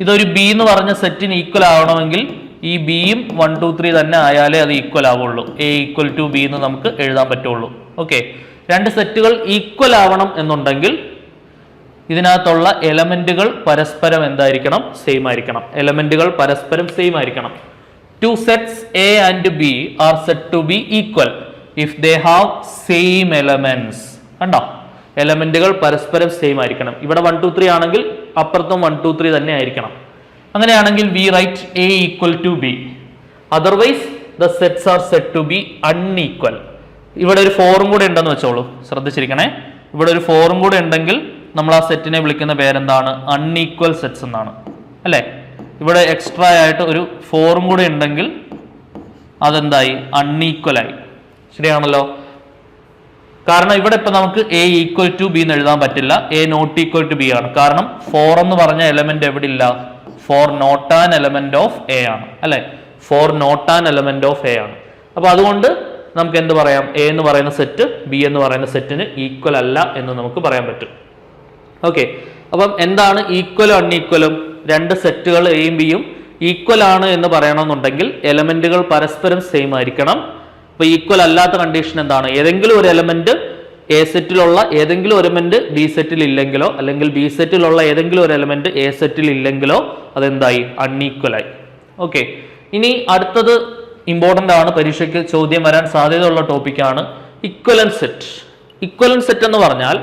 [SPEAKER 1] ഇതൊരു ബി എന്ന് പറഞ്ഞ സെറ്റിന് ഈക്വൽ ആവണമെങ്കിൽ ഈ ബിയും വൺ ടു ത്രീ തന്നെ ആയാലേ അത് ഈക്വൽ ആവുള്ളൂ. എ ഈക്വൽ ടു ബി എന്ന് നമുക്ക് എഴുതാൻ പറ്റുള്ളൂ. ഓക്കെ രണ്ട് സെറ്റുകൾ ഈക്വൽ ആവണം എന്നുണ്ടെങ്കിൽ ഇതിനകത്തുള്ള എലമെന്റുകൾ പരസ്പരം എന്തായിരിക്കണം? സെയിം ആയിരിക്കണം. എലമെന്റുകൾ പരസ്പരം സെയിം ആയിരിക്കണം. Two sets A and B are said to be equal if they have same elements കണ്ടോ? എലമെന്റുകൾ പരസ്പരം സെയിം ആയിരിക്കണം. ഇവിടെ വൺ ടു ത്രീ ആണെങ്കിൽ അപ്പുറത്തും വൺ ടു ത്രീ തന്നെ ആയിരിക്കണം. അങ്ങനെയാണെങ്കിൽ we write A equal to B otherwise the sets are said to be unequal ഇവിടെ ഒരു ഫോറും കൂടെ ഉണ്ടെന്ന് വെച്ചോളൂ. ശ്രദ്ധിച്ചിരിക്കണേ. ഇവിടെ ഒരു ഫോറും കൂടെ ഉണ്ടെങ്കിൽ നമ്മൾ ആ സെറ്റിനെ വിളിക്കുന്ന പേരെന്താണ്? അൺഈക്വൽ സെറ്റ്സ് എന്നാണ്. അല്ലേ? ഇവിടെ എക്സ്ട്രാ ആയിട്ട് ഒരു ഫോറും കൂടെ ഉണ്ടെങ്കിൽ അതെന്തായി? അൺഈക്വൽ ആയി. ശരിയാണല്ലോ. കാരണം ഇവിടെ ഇപ്പൊ നമുക്ക് എ ഈക്വൽ ടു ബി എന്ന് എഴുതാൻ പറ്റില്ല. A not equal to B ആണ്. കാരണം ഫോർ എന്ന് പറഞ്ഞ എലമെന്റ് എവിടെ ഇല്ല four not an element of A ആണ്. അല്ലെ? Four not an element of A ആണ്. അപ്പൊ അതുകൊണ്ട് നമുക്ക് എന്ത് പറയാം? എ എന്ന് പറയുന്ന സെറ്റ് ബി എന്ന് പറയുന്ന സെറ്റിന് ഈക്വൽ അല്ല എന്ന് നമുക്ക് പറയാൻ പറ്റും. ഓക്കെ അപ്പം എന്താണ് ഈക്വലും അൺഈക്വലും രണ്ട് സെറ്റുകൾ എയും ബിയും ഈക്വൽ ആണ് എന്ന് പറയണമെന്നുണ്ടെങ്കിൽ എലമെന്റുകൾ പരസ്പരം സെയിം ആയിരിക്കണം. അപ്പൊ ഈക്വൽ അല്ലാത്ത കണ്ടീഷൻ എന്താണ്? ഏതെങ്കിലും ഒരു എലമെന്റ് എ സെറ്റിലുള്ള ഏതെങ്കിലും ഒരു എലമെന്റ് ബി സെറ്റിൽ ഇല്ലെങ്കിലോ അല്ലെങ്കിൽ ബി സെറ്റിലുള്ള ഏതെങ്കിലും ഒരു എലമെന്റ് എ സെറ്റിൽ ഇല്ലെങ്കിലോ അതെന്തായി? അൺഈക്വൽ ആയി. ഓക്കെ ഇനി അടുത്തത് ഇമ്പോർട്ടന്റ് ആണ്. പരീക്ഷയ്ക്ക് ചോദ്യം വരാൻ സാധ്യതയുള്ള ടോപ്പിക്കാണ് ഇക്വലൻ സെറ്റ് ഇക്വലൻ സെറ്റ് എന്ന് പറഞ്ഞാൽ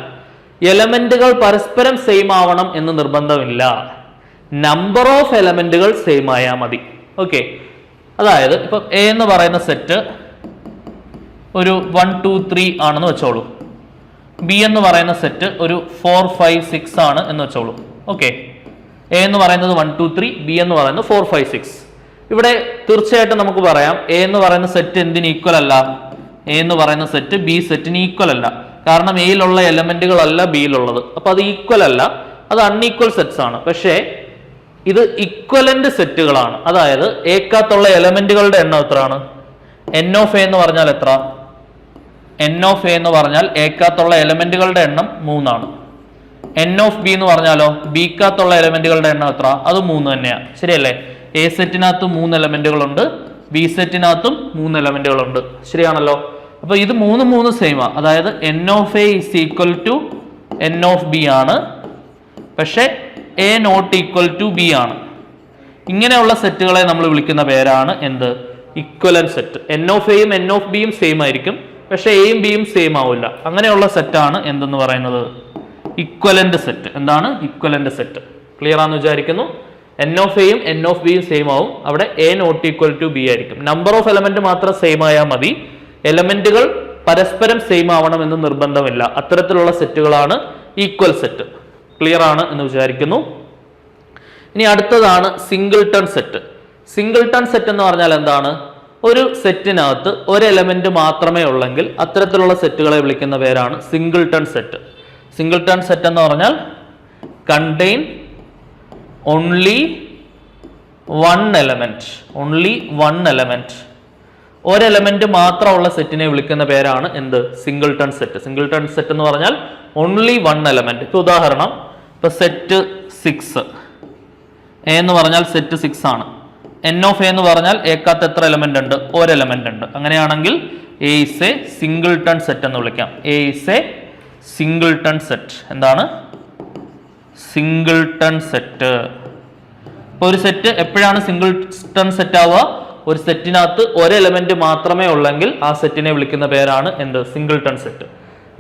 [SPEAKER 1] എലമെന്റുകൾ പരസ്പരം സെയിം ആവണം എന്ന് നിർബന്ധമില്ല. നമ്പർ ഓഫ് എലമെന്റുകൾ സെയിം ആയാൽ മതി. ഓക്കെ അതായത് ഇപ്പൊ എ എന്ന് പറയുന്ന സെറ്റ് ഒരു വൺ ടു ത്രീ ആണെന്ന് വെച്ചോളൂ. ബി എന്ന് പറയുന്ന സെറ്റ് ഒരു ഫോർ ഫൈവ് സിക്സ് ആണ് എന്ന് വെച്ചോളൂ. ഓക്കെ എ എന്ന് പറയുന്നത് വൺ ടു ത്രീ ബി എന്ന് പറയുന്നത് ഫോർ ഫൈവ് സിക്സ് ഇവിടെ തീർച്ചയായിട്ടും നമുക്ക് പറയാം എ എന്ന് പറയുന്ന സെറ്റ് എന്തിന് ഈക്വൽ അല്ല? എ എന്ന് പറയുന്ന സെറ്റ് ബി സെറ്റിന് ഈക്വൽ അല്ല. കാരണം എയിലുള്ള എലമെന്റുകളല്ല ബിയിലുള്ളത് അപ്പൊ അത് ഈക്വൽ അല്ല. അത് അൺഈക്വൽ സെറ്റ്സ് ആണ്. പക്ഷേ ഇത് ഇക്വലന്റ് സെറ്റുകളാണ് അതായത് ഏക്കാത്തുള്ള എലമെന്റുകളുടെ എണ്ണം എത്രയാണ്? എൻ ഓഫ് എ എന്ന് പറഞ്ഞാൽ എത്ര? എൻ ഓഫ് എ എന്ന് പറഞ്ഞാൽ ഏക്കാത്തുള്ള എലമെന്റുകളുടെ എണ്ണം മൂന്നാണ്. എൻ ഓഫ് ബി എന്ന് പറഞ്ഞാലോ? ബിക്കകത്തുള്ള എലമെന്റുകളുടെ എണ്ണം എത്ര? അത് മൂന്ന് തന്നെയാണ് ശരിയല്ലേ? എ സെറ്റിനകത്ത് മൂന്ന് എലമെന്റുകളുണ്ട് ബി സെറ്റിനകത്തും മൂന്ന് എലമെന്റുകളുണ്ട് ശരിയാണല്ലോ? അപ്പൊ ഇത് മൂന്ന് മൂന്ന് സെയിമാ അതായത് n of A is equal to n of B ആണ്. പക്ഷെ A not equal to B ആണ്. ഇങ്ങനെയുള്ള സെറ്റുകളെ നമ്മൾ വിളിക്കുന്ന പേരാണ് എന്ത്? ഇക്വലൻ സെറ്റ് എൻ ഓഫ് എയും എൻ ഓഫ് ബിയും സെയിം ആയിരിക്കും. പക്ഷെ എയും ബിയും സെയിം ആവില്ല. അങ്ങനെയുള്ള സെറ്റാണ് എന്തെന്ന് പറയുന്നത്? ഇക്വലന്റ് സെറ്റ് എന്താണ്? ഇക്വലന്റ് സെറ്റ് ക്ലിയർ ആണെന്ന് വിചാരിക്കുന്നു? എൻ ഓഫ് എയും എൻ ഓഫ് ബിയും സെയിം ആവും. അവിടെ A not equal to B ആയിരിക്കും. നമ്പർ ഓഫ് എലമെന്റ് മാത്രം സെയിം ആയാൽ മതി. എലമെന്റുകൾ പരസ്പരം സെയിം ആവണമെന്ന് നിർബന്ധമില്ല. അത്തരത്തിലുള്ള സെറ്റുകളാണ് ഈക്വൽ സെറ്റ് ക്ലിയർ ആണ് എന്ന് വിചാരിക്കുന്നു. ഇനി അടുത്തതാണ് സിംഗിൾട്ടൺ സെറ്റ് സിംഗിൾട്ടൺ സെറ്റ് എന്ന് പറഞ്ഞാൽ എന്താണ്? ഒരു സെറ്റിനകത്ത് ഒരു എലമെന്റ് മാത്രമേ ഉള്ളെങ്കിൽ അത്തരത്തിലുള്ള സെറ്റുകളെ വിളിക്കുന്ന പേരാണ് സിംഗിൾട്ടൺ സെറ്റ് സിംഗിൾട്ടൺ സെറ്റ് എന്ന് പറഞ്ഞാൽ contain only one element only one element ഒരു എലമെന്റ് മാത്രമുള്ള സെറ്റിനെ വിളിക്കുന്ന പേരാണ് എന്ത്? സിംഗിൾട്ടൺ സെറ്റ് സിംഗിൾട്ടൺ സെറ്റ് എന്ന് പറഞ്ഞാൽ ഓൺലി വൺ എലമെന്റ് ഇപ്പൊ ഉദാഹരണം ഇപ്പൊ സെറ്റ് സിക്സ് എന്ന് പറഞ്ഞാൽ സെറ്റ് സിക്സ് ആണ്. എൻ ഓഫ് എ എന്ന് പറഞ്ഞാൽ ഏക്കാത്ത എത്ര എലമെന്റ് ഉണ്ട്? ഒരു എലമെന്റ് ഉണ്ട്. അങ്ങനെയാണെങ്കിൽ A is a singleton set എന്ന് വിളിക്കാം. A is a singleton set എന്താണ്? സിംഗിൾ ടൺ സെറ്റ് ഒരു സെറ്റ് എപ്പോഴാണ് സിംഗിൾ ടൺ സെറ്റ് ആവുക? ഒരു സെറ്റിനകത്ത് ഒരു എലമെന്റ് മാത്രമേ ഉള്ളെങ്കിൽ ആ സെറ്റിനെ വിളിക്കുന്ന പേരാണ് എന്ത്? Singleton set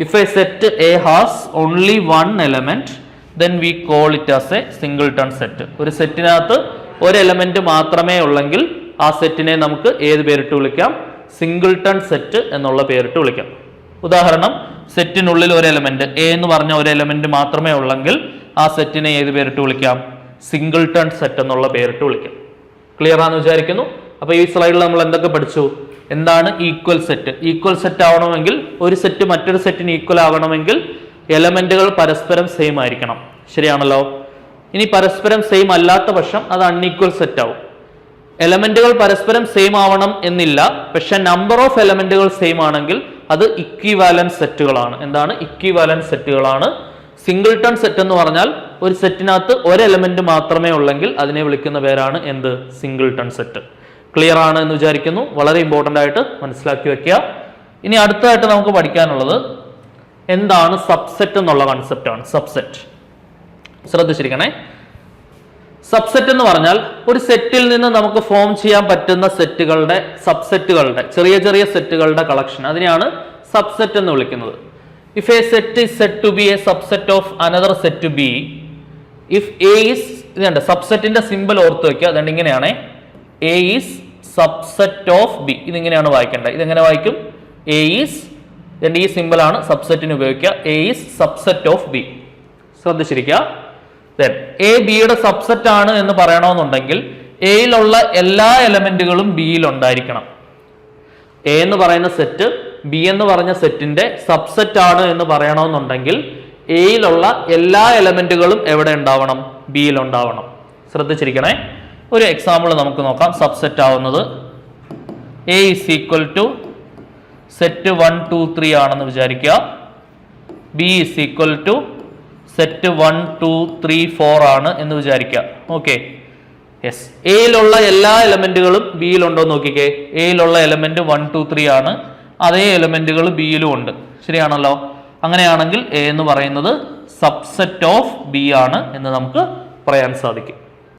[SPEAKER 1] if a set A has only one element then we call it as a singleton set ഒരു സെറ്റിനകത്ത് ഒരു എലമെന്റ് മാത്രമേ ഉള്ളെങ്കിൽ ആ സെറ്റിനെ നമുക്ക് ഏത് പേരിട്ട് വിളിക്കാം? സിംഗിൾട്ടൺ സെറ്റ് എന്നുള്ള പേരിട്ട് വിളിക്കാം. ഉദാഹരണം സെറ്റിനുള്ളിൽ ഒരു എലമെന്റ് എ എന്ന് പറഞ്ഞ ഒരു എലമെന്റ് മാത്രമേ ഉള്ളെങ്കിൽ ആ സെറ്റിനെ ഏത് പേരിട്ട് വിളിക്കാം? സിംഗിൾട്ടൺ സെറ്റ് എന്നുള്ള പേരിട്ട് വിളിക്കാം. ക്ലിയർ ആണെന്ന് വിചാരിക്കുന്നു? അപ്പൊ ഈ സ്ലൈഡിൽ നമ്മൾ എന്തൊക്കെ പഠിച്ചു? എന്താണ് ഈക്വൽ സെറ്റ് ഈക്വൽ സെറ്റ് ആവണമെങ്കിൽ ഒരു സെറ്റ് മറ്റൊരു സെറ്റിന് ഈക്വൽ ആവണമെങ്കിൽ എലമെന്റുകൾ പരസ്പരം സെയിം ആയിരിക്കണം. ശരിയാണല്ലോ? ഇനി പരസ്പരം സെയിം അല്ലാത്ത പക്ഷം അത് അൺഈക്വൽ സെറ്റ് ആവും. എലമെന്റുകൾ പരസ്പരം സെയിം ആവണം എന്നില്ല. പക്ഷെ നമ്പർ ഓഫ് എലമെന്റുകൾ സെയിം ആണെങ്കിൽ അത് ഇക്വിവാലന്റ് സെറ്റുകളാണ് എന്താണ്? ഇക്വിവാലന്റ് സെറ്റുകളാണ് സിംഗിൾട്ടൺ സെറ്റ് എന്ന് പറഞ്ഞാൽ ഒരു സെറ്റിനകത്ത് ഒരു എലമെന്റ് മാത്രമേ ഉള്ളെങ്കിൽ അതിനെ വിളിക്കുന്ന പേരാണ് എന്ത്? സിംഗിൾട്ടൺ സെറ്റ് ക്ലിയർ ആണ് എന്ന് വിചാരിക്കുന്നു. വളരെ ഇമ്പോർട്ടന്റ് ആയിട്ട് മനസ്സിലാക്കി വെക്കുക. ഇനി അടുത്തതായിട്ട് നമുക്ക് പഠിക്കാനുള്ളത് എന്താണ് സബ്സെറ്റ് എന്നുള്ള കൺസെപ്റ്റാണ് സബ്സെറ്റ് ശ്രദ്ധിച്ചിരിക്കണേ സബ്സെറ്റ് എന്ന് പറഞ്ഞാൽ ഒരു സെറ്റിൽ നിന്ന് നമുക്ക് ഫോം ചെയ്യാൻ പറ്റുന്ന സെറ്റുകളുടെ സബ്സെറ്റുകളുടെ ചെറിയ ചെറിയ സെറ്റുകളുടെ കളക്ഷൻ അതിനെയാണ് സബ്സെറ്റ് എന്ന് വിളിക്കുന്നത്. If a set is said to be a subset of another set to B if A is ഇതുണ്ട് സബ്സെറ്റിന്റെ സിമ്പിൾ ഓർത്ത് വെക്കുക. അതുകൊണ്ട് ഇങ്ങനെയാണ്. A is subset of B ഇതിങ്ങനെയാണ് വായിക്കേണ്ടത്. ഇതെങ്ങനെ വായിക്കും? എ ഈസ് ഇതിന്റെ ഈ സിമ്പിൾ ആണ് സബ്സെറ്റിന് ഉപയോഗിക്കുക. A is subset of B ശ്രദ്ധിച്ചിരിക്കുക എ ബിയുടെ സബ്സെറ്റ് ആണ് എന്ന് പറയണമെന്നുണ്ടെങ്കിൽ എയിലുള്ള എല്ലാ എലമെന്റുകളും ബിയിൽ ഉണ്ടായിരിക്കണം എ എന്ന് പറയുന്ന സെറ്റ് ബി എന്ന് പറഞ്ഞ സെറ്റിന്റെ സബ്സെറ്റ് ആണ് എന്ന് പറയണമെന്നുണ്ടെങ്കിൽ എയിലുള്ള എല്ലാ എലമെന്റുകളും എവിടെ ഉണ്ടാവണം? ബിയിൽ ഉണ്ടാവണം ശ്രദ്ധിച്ചിരിക്കണേ? ഒരു എക്സാമ്പിൾ നമുക്ക് നോക്കാം. സബ്സെറ്റ് ആവുന്നത് A is equal to set one two three ആണെന്ന് വിചാരിക്കുക. B is equal to set one two three four ആണ് എന്ന് വിചാരിക്കുക ഓക്കെ യെസ് എയിലുള്ള എല്ലാ എലമെന്റുകളും ബിയിലുണ്ടോ നോക്കിക്കേ. എയിലുള്ള എലമെന്റ് വൺ ടു ത്രീ ആണ്. അതേ എലമെന്റുകൾ ബിയിലും ഉണ്ട്. ശരിയാണല്ലോ? അങ്ങനെയാണെങ്കിൽ എ എന്ന് പറയുന്നത് സബ്സെറ്റ് ഓഫ് ബി ആണ് എന്ന് നമുക്ക് പറയാൻ സാധിക്കും.